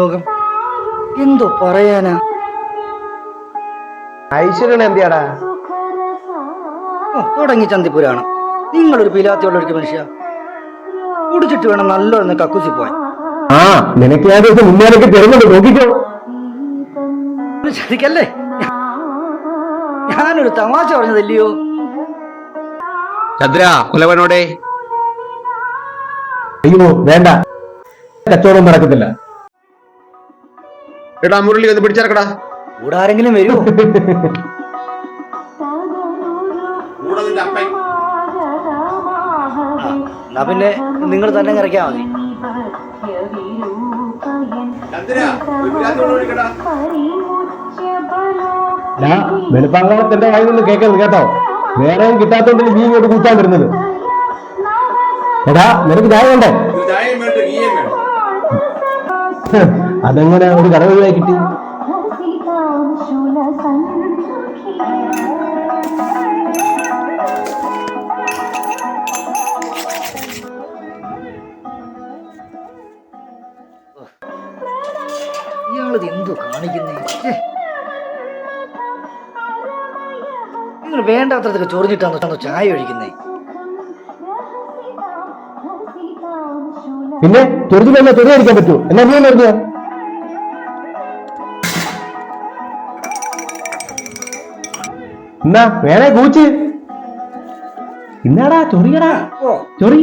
ലോകം എന്തോ പറയാനാ? ഐശ്വര്യൻ എന്തിയാടാ? തുടങ്ങി ചന്തിപ്പുരാണ് നിങ്ങളൊരു പിലാത്തിയുള്ള ഒരു മനുഷ്യ. കുടിച്ചിട്ട് വേണം നല്ലോണം കക്കുസി പോയി ആ നിനക്ക് ഞാൻ ദിവസം മുന്നേറൊക്കെ തരുന്നുണ്ട്. നോക്കിക്കോ. ചതിക്കല്ലേ? ഞാനൊരു തമാശ പറഞ്ഞതല്ലയോ? ചന്ദ്ര കുലവനോടെ അയ്യോ വേണ്ട. കച്ചവടം നടക്കത്തില്ല. എടാ മുരളി ഒന്ന് പിടിച്ചിറക്കടാ. കൂടെ ആരെങ്കിലും വരുമോ എന്നാ പിന്നെ നിങ്ങൾ തന്നെ ഇറക്കിയാ മതി. ഞാൻ വെളുപ്പാങ്കാലത്ത് എന്റെ വായിൽ നിന്ന് കേൾക്കരുത് കേട്ടോ. വേറെ കിട്ടാത്തോണ്ട് നീ ഇങ്ങോട്ട് കൂട്ടാൻ വരുന്നത് എടാ നിനക്ക് ചായ വേണ്ടേ. അതെങ്ങനെ ഒരു കടവഴിയായി കിട്ടി? ഇയാളിത് എന്തോ കാണിക്കുന്നേ. നിങ്ങൾ വേണ്ടാത്രതൊക്കെ ചൊറിഞ്ഞിട്ടാണ് ചായ ഒഴിക്കുന്നേ? പിന്നെ ചൊറിഞ്ഞിട്ടല്ല ചെറിയ അടിക്കാൻ പറ്റൂ എന്നാ നീ പറഞ്ഞു എന്നാ വേണേ കൂച്ച് ഇന്നാടാ ചൊറിയടാ. ചൊറി.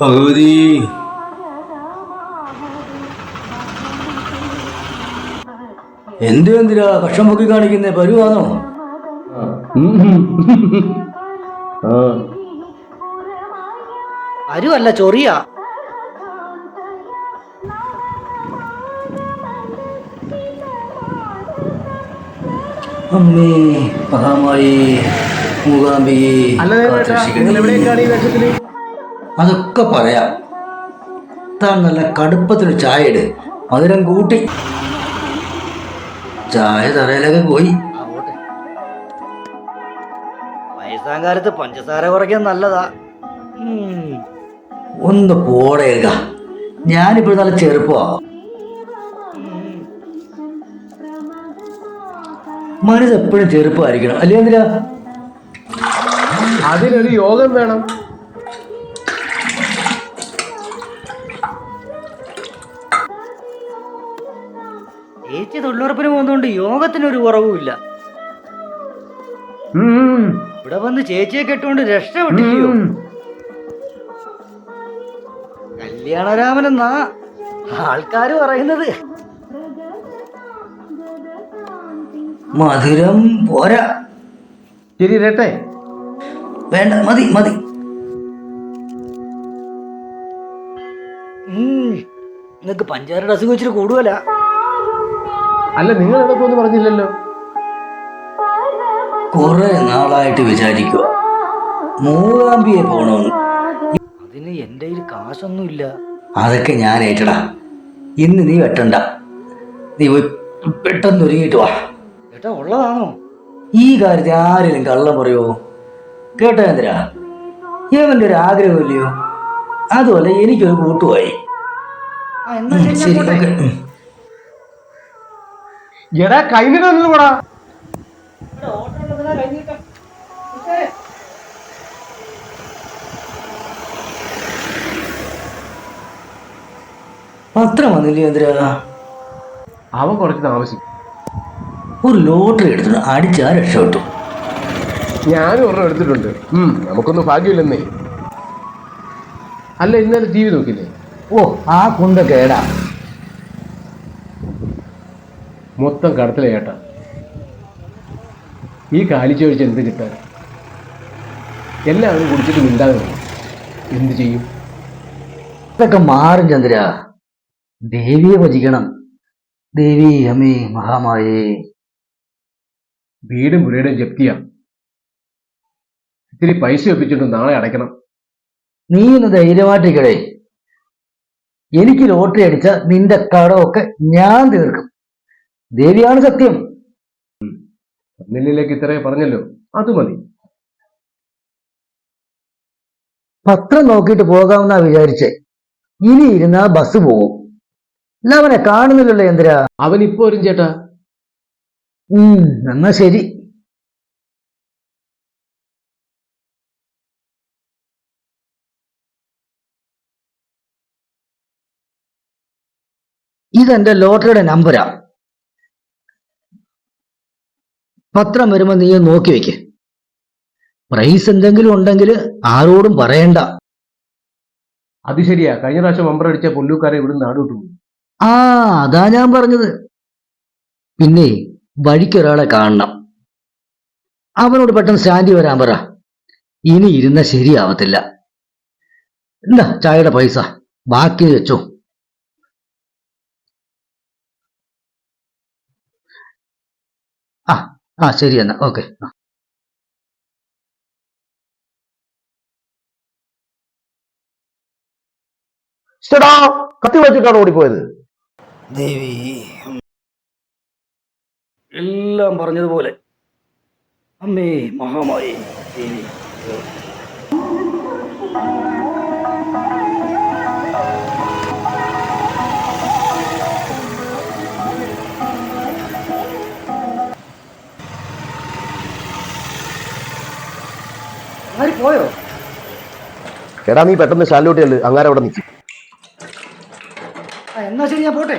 ഭഗവതി. എന്ത് എന്തിനാ കഷം പൊക്കി കാണിക്കുന്നേ? പരുവാണോ അരുവല്ല ചൊറിയ. അമ്മേ മഹാമായി അതൊക്കെ പറയാം. താൻ നല്ല കടുപ്പത്തിന് ചായ ഇട്. മധുരം കൂട്ടി. ചായ തറയിലൊക്കെ പോയി. വയസ്സാം കാലത്ത് പഞ്ചസാര കുറയ്ക്കാൻ നല്ലതാ. ഒന്ന് പോടേക ഞാനിപ്പോൾ നല്ല ചെറുപ്പമാ. മനസ്സ് എപ്പോഴും ചെറുപ്പമായിരിക്കണം. അല്ലേ എന്തിനാ അതിനൊരു യോഗം വേണം. ചേച്ചി തൊഴിലുറപ്പിന് പോകുന്നതുകൊണ്ട് യോഗത്തിനൊരു കുറവുമില്ല. ഇവിടെ വന്ന് ചേച്ചിയെ കെട്ടുകൊണ്ട് രക്ഷപ്പെട്ടില്ലയോ? കല്യാണരാമനെന്നാ ആൾക്കാര് പറയുന്നത്. മധുരം പോരാ. ശരി രട്ടെ. വേണ്ട മതി മതി. നിങ്ങക്ക് പഞ്ചാരയുടെ അസുഖം ഇച്ചിരി കൂടുതല. അല്ല നിങ്ങൾ എവിടെ പറഞ്ഞില്ലല്ലോ. കുറെ നാളായിട്ട് വിചാരിക്കുക മൂകാംബിയെ പോണമെന്ന് അതിന് എന്റെ കയ്യിൽ കാശൊന്നുമില്ല അതൊക്കെ ഞാൻ ഏറ്റടാ. ഇന്ന് നീ വെട്ടണ്ട. നീ പോയി പെട്ടെന്ന് ഒരുങ്ങിയിട്ട് വാ. ഏട്ടാ ഉള്ളതാണോ? ഈ കാര്യത്തിൽ ആരെങ്കിലും കള്ളം പറയുമോ കേട്ടോ എന്തിനാ ഇവന്റെ ഒരു ആഗ്രഹമില്ലയോ? അതുപോലെ എനിക്കൊരു കൂട്ടുമായി ശരി ഓക്കെ. പത്രം വന്നില്ലയോ എന്തിനാ അവൻ കുറച്ച് താമസിക്കും. ഒരു ലോട്ടറി എടുത്തിട്ട് അടിച്ചാ രക്ഷപ്പെട്ടു. ഞാനും ഒരെണ്ണം എടുത്തിട്ടുണ്ട്. ഉം, നമുക്കൊന്നും ഭാഗ്യമില്ലെന്നേ. അല്ല ഇന്നലെ ടി വി നോക്കില്ലേ ഓ ആ കുണ്ട കേടാ. മൊത്തം കടത്തിലെ ഏട്ടാ. ഈ കാലിച്ചൊഴിച്ച് എന്ത് കിട്ടാൻ? എല്ലാവരും കുടിച്ചിട്ട് മിണ്ടാതെ. എന്ത് ചെയ്യും? ഇതൊക്കെ മാറും ചന്ദ്ര. ദേവിയെ ഭജിക്കണം. ദേവി അമ്മേ മഹാമായേ. വീടും പുരയുടെ ജപ്തിയാ. ഇത്തിരി പൈസ ഒപ്പിച്ചിട്ട് നാളെ അടയ്ക്കണം. നീ ഒന്ന് ധൈര്യമായിട്ടിരിക്കടേ എനിക്ക് ലോട്ടറി അടിച്ച നിന്റെ കടമൊക്കെ ഞാൻ തീർക്കും. ദേവിയാണ് സത്യം. നിന്നിലേക്ക് ഇത്രേ പറഞ്ഞല്ലോ. അത് മതി. പത്രം നോക്കിയിട്ട് പോകാമെന്നാ വിചാരിച്ചേ. ഇനി ഇരുന്നാ ബസ് പോകും അല്ല അവനെ കാണുന്നില്ലല്ലോ എന്തിനാ? അവൻ ഇപ്പൊ വരും ചേട്ടാ. ഉം എന്നാ ശരി. ഇതെന്റെ ലോട്ടറിയുടെ നമ്പരാ. പത്രം വരുമ്പോ നീ നോക്കി വെക്ക്. പ്രൈസ് എന്തെങ്കിലും ഉണ്ടെങ്കിൽ ആരോടും പറയണ്ട. അത് ശരിയാ. കഴിഞ്ഞ പ്രാവശ്യം നമ്പർ അടിച്ച പുല്ലൂക്കാരെ ഇവിടുന്ന് നാട് വിട്ടു ആ അതാ ഞാൻ പറഞ്ഞത്. പിന്നെ വഴിക്കൊരാളെ കാണണം. അവനോട് പെട്ടെന്ന് ശാന്തി വരാൻ പറ. ഇനി ഇരുന്ന ശരിയാവത്തില്ല. എന്താ ചായയുടെ പൈസ. ബാക്കി വെച്ചോ. ആ ആ ശരി എന്നാ. ഓക്കെ. കത്തി വെച്ചിട്ടാണ് ഓടിപ്പോയത്? ദേവി എല്ലാം പറഞ്ഞതുപോലെ. അമ്മേ മഹാമായി. ദേവി പോയോ? എടാ നീ പെട്ടെന്ന് ശാലോട്ടിയല്ലേ അങ്ങനെ അവിടെ നിൽക്കും എന്നാ ശരി ഞാൻ പോട്ടെ.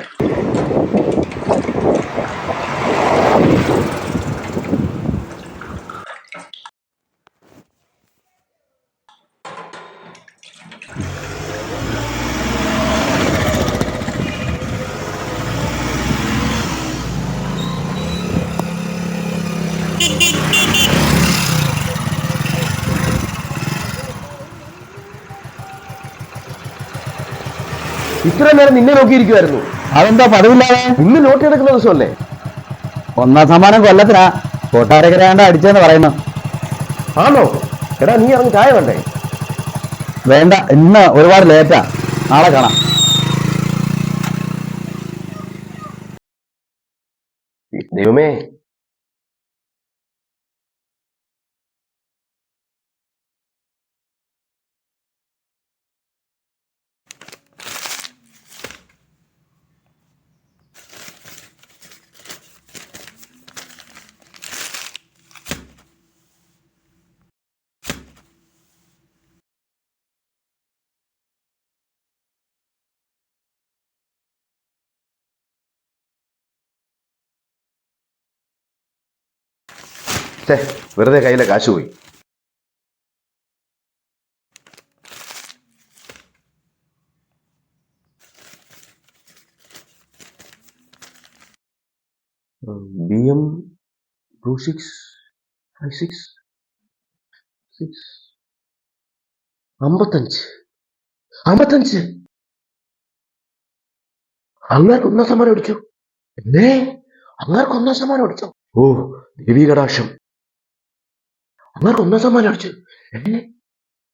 ഇത്ര നേരം നിന്നെ നോക്കിയിരിക്കുമായിരുന്നു അതെന്താ പതിവില്ലാതെ? ഇന്ന് നോട്ട് എടുക്കുന്ന ദിവസമല്ലേ? ഒന്നാം സമ്മാനം കൊല്ലത്തിനാ. കൊട്ടാരക്കരയാണ്ട് അടിച്ചെന്ന് പറയുന്നു. ആണോ? എടാ നീ ഇറങ്ങി ചായ വേണ്ടേ? വേണ്ട ഇന്ന് ഒരുപാട് ലേറ്റാ. നാളെ കാണാം. ദൈവമേ വെറുതെ കയ്യിലെ കാശ് പോയി B M two six five six six അമ്പത്തഞ്ച് അമ്പത്തഞ്ച്. അങ്ങാർക്ക് ഒന്നാം സമ്മാനം അടിച്ചു എന്നേ? അങ്ങാർക്ക് ഒന്നാം സമ്മാനം അടിച്ചോ ഓ ദേവീ കടാക്ഷം അങ്ങാർക്ക് ഒന്നാം സമ്മാനം അടിച്ചു. എന്നെ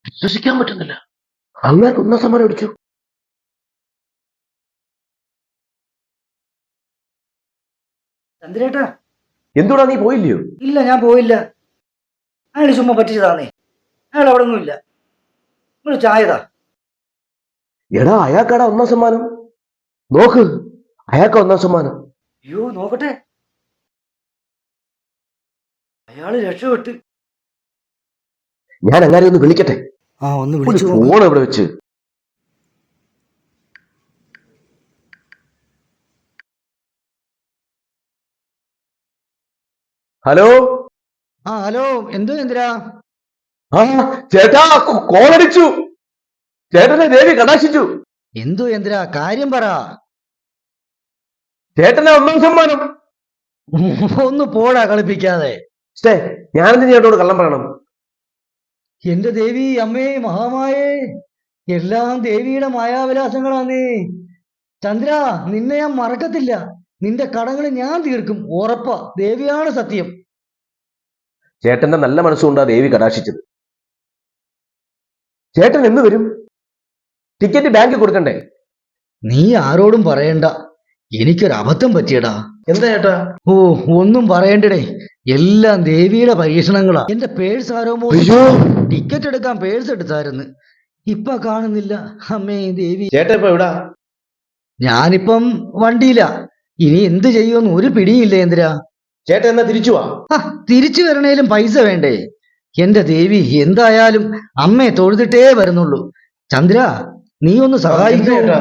വിശ്വസിക്കാൻ പറ്റുന്നില്ല. അങ്ങനെ ഒന്നാം സമ്മാനം അടിച്ചു. ചന്ദ്രേട്ടാ. എന്തുടാ നീ പോയില്ലയോ? ഇല്ല ഞാൻ പോയില്ല. അയാൾ ചുമ്മാ പറ്റിച്ചതാന്നേ. അയാൾ അവിടെ ഒന്നുമില്ല നിങ്ങൾ ചായതാ. എടാ അയാൾക്കാടാ ഒന്നാം സമ്മാനം? നോക്ക് അയാൾക്ക് ഒന്നാം സമ്മാനം. അയ്യോ നോക്കട്ടെ. അയാൾ രക്ഷപ്പെട്ട്. ഞാൻ അങ്ങനെ ഒന്ന് വിളിക്കട്ടെ? ആ ഒന്ന് വിളിച്ചു ഫോൺ എവിടെ വെച്ച്. ഹലോ? ആ ഹലോ എന്തോ എന്തിരാ ആ ചേട്ടാ കോൾ അടിച്ചു ചേട്ടനെ ദേവി കടാശിച്ചു എന്തോ എന്തിരാ കാര്യം പറ. ചേട്ടനെ ഒന്നും സമ്മാനം. ഒന്ന് പോടാ കളിപ്പിക്കാതെ. സ്റ്റേ ഞാനെന്ത് ചേട്ടനോട് കള്ളം പറയണം? എന്റെ ദേവി അമ്മേ മഹാമായേ എല്ലാം ദേവിയുടെ മായാവിലാസങ്ങളാണ് ചന്ദ്ര നിന്നെ ഞാൻ മറക്കത്തില്ല. നിന്റെ കടങ്ങൾ ഞാൻ തീർക്കും. ഉറപ്പ. ദേവിയാണ് സത്യം. ചേട്ടന്റെ നല്ല മനസ്സുകൊണ്ടാ ദേവി കടാശിച്ചത് ചേട്ടൻ എന്ന് വരും? ടിക്കറ്റ് ബാങ്കിൽ കൊടുക്കണ്ടേ? നീ ആരോടും പറയണ്ട. എനിക്കൊരു അബദ്ധം പറ്റിയടാ. എന്താ ചേട്ടാ? ഓ ഒന്നും പറയണ്ടടേ. എല്ലാം ദേവിയുടെ പരീക്ഷണങ്ങളാ. എന്റെ പേഴ്സ് ആരോ അയ്യോ ടിക്കറ്റ് എടുക്കാൻ പേഴ്സ് എടുത്തായിരുന്നു ഇപ്പൊ കാണുന്നില്ല. അമ്മേ ദേവി. ചേട്ടാ ഇപ്പൊ എവിടാ? ഞാനിപ്പം വണ്ടിയില്ല ഇനി എന്ത് ചെയ്യുമെന്ന് ഒരു പിടിയില്ല എന്തിരാ ചേട്ടൻ എന്നാ തിരിച്ചു വാ. ആ തിരിച്ചു വരണേലും പൈസ വേണ്ടേ? എന്റെ ദേവി എന്തായാലും അമ്മയെ തൊഴുതിട്ടേ വരുന്നുള്ളൂ. ചന്ദ്ര നീ ഒന്ന് സഹായിക്കൂ. ചേട്ടാ?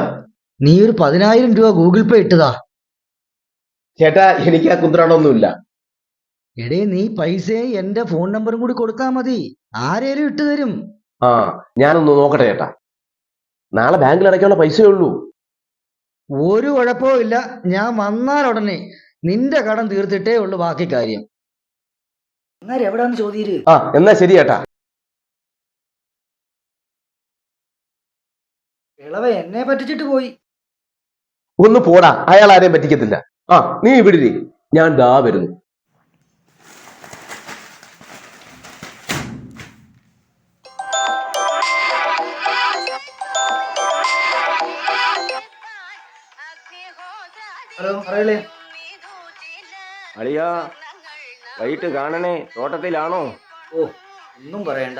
നീ ഒരു പതിനായിരം രൂപ ഗൂഗിൾ പേ ഇട്ടതാ. ചേട്ടാ എനിക്ക് ആ കുന്ത്രാണമൊന്നുമില്ല എടേ നീ പൈസ എന്റെ ഫോൺ നമ്പറും കൂടി കൊടുത്താ മതി. ആരേലും ഇട്ടു തരും. ആ ഞാനൊന്ന് നോക്കട്ടെ ചേട്ടാ. നാളെ ബാങ്കിൽ അടയ്ക്കാനുള്ള പൈസയേ ഉള്ളൂ. ഒരു കുഴപ്പവും ഇല്ല. ഞാൻ വന്നാൽ ഉടനെ നിന്റെ കടം തീർത്തിട്ടേ ഉള്ളു ബാക്കി കാര്യം. അന്നേരം എവിടാന്ന് ചോദ്യം ആ എന്നാ ശരി ചേട്ടാ. ഇളവ എന്നെ പറ്റിച്ചിട്ട് പോയി. ഒന്ന് പോടാ. അയാൾ ആരെയും പറ്റിക്കത്തില്ല. ആ നീ ഇവിടെ ഞാൻ ദാ വരുന്നു. അളിയാ വൈകിട്ട് കാണണേ. തോട്ടത്തിലാണോ? ഓ ഒന്നും പറയണ്ട.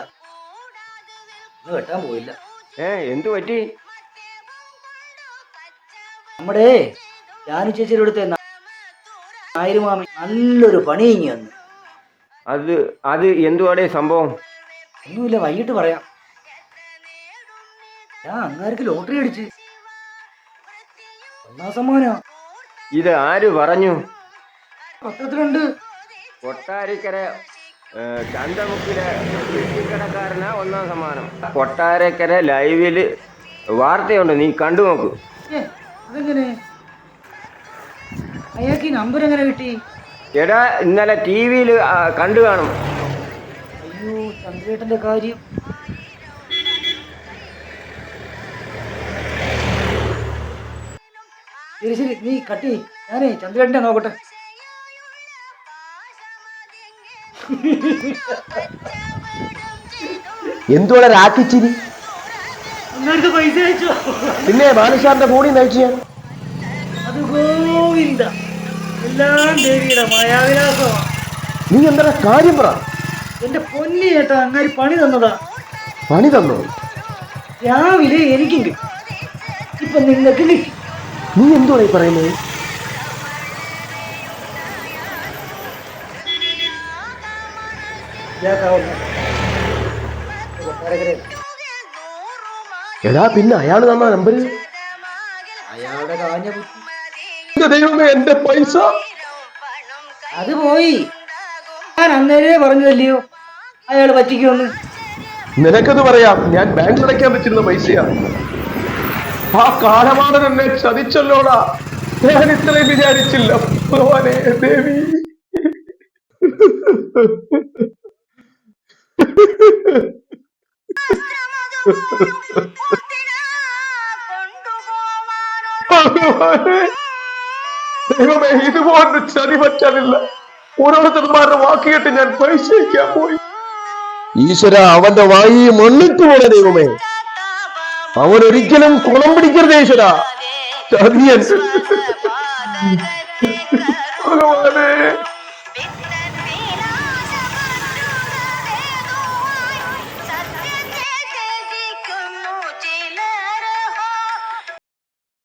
ഇന്ന് വെട്ടാൻ പോയില്ല. ഏ എന്തു പറ്റി? നമ്മുടെ ജാനു ചേച്ചിയുടെ അടുത്ത് നായരുമാമി നല്ലൊരു പണി ഇങ്ങി വന്നു അത് അത് എന്തുവാടേ സംഭവം? ഒന്നുമില്ല വൈകിട്ട് പറയാം. ഞാൻ അങ്ങാർക്ക് ലോട്ടറി അടിച്ച്. ഒന്നാം സമ്മാനം. ഇത് ആര് പറഞ്ഞു? പത്രത്തിലുണ്ട്. കൊട്ടാരിക്കര ചന്തമുക്കിലെ കടക്കാരനാ ഒന്നാം സമ്മാനം. കൊട്ടാരക്കര ലൈവിൽ വാർത്തയുണ്ട്. നീ കണ്ടു നോക്ക്. അതെങ്ങനെ? അയാൾക്ക് നമ്പർ എങ്ങനെ കിട്ടി? എടാ ഇന്നലെ ടി വിയിൽ കണ്ടു കാണും. അയ്യോ ചന്ദ്രേട്ടന്റെ കാര്യം. ശരി ശരി നീ കട്ടി. ഞാനേ ചന്ദ്രേട്ടനെ നോക്കട്ടെ. എന്തുവാടെ രാക്കിച്ചിരി? പൈസ അയച്ചോ. പിന്നെ ബാലശാറിന്റെ കൂടി നയിച്ചു ഞാൻ. അത് ഗോവിന്ദ. എല്ലാം ദേവിയുടെ മായാവിലാസമാണ് നീ എന്താ കാര്യം പറ. എന്റെ പൊന്നി ചേട്ടാ അങ്ങാരി പണി തന്നതാ. പണി തന്നോ? രാവിലെ എനിക്കും കിട്ടി ഇപ്പൊ നിങ്ങൾക്ക് കിട്ടി. നീ എന്തുവാണ് ഈ പറയുന്നത്? എടാ പിന്നെ അയാൾ തന്ന നമ്പർ ദൈവമേ എന്റെ പൈസ. അത് പോയി. ഞാൻ അന്നേരേ പറഞ്ഞതല്ലയോ? അയാൾ പറ്റിക്കുമെന്ന് നിനക്കത് പറയാം. ഞാൻ ബാങ്കിൽ അടയ്ക്കാൻ പറ്റുന്ന പൈസയാ. ആ കാലമാടൻ എന്നെ ചതിച്ചല്ലോടാ. ഞാൻ ഇത്രയും വിചാരിച്ചില്ല. ഭഗവാനെ ദേവി. ദൈവമേ ഇതുപോലെ ചതി പറ്റാനില്ല. ഓരോരുത്തന്മാരുടെ വാക്ക് ഞാൻ പൈസ പോയി. ഈശ്വര അവന്റെ വായി മണ്ണിട്ട് പോലെ ദൈവമേ. അവൻ ഒരിക്കലും കുളം പിടിക്കരുത് ഈശ്വര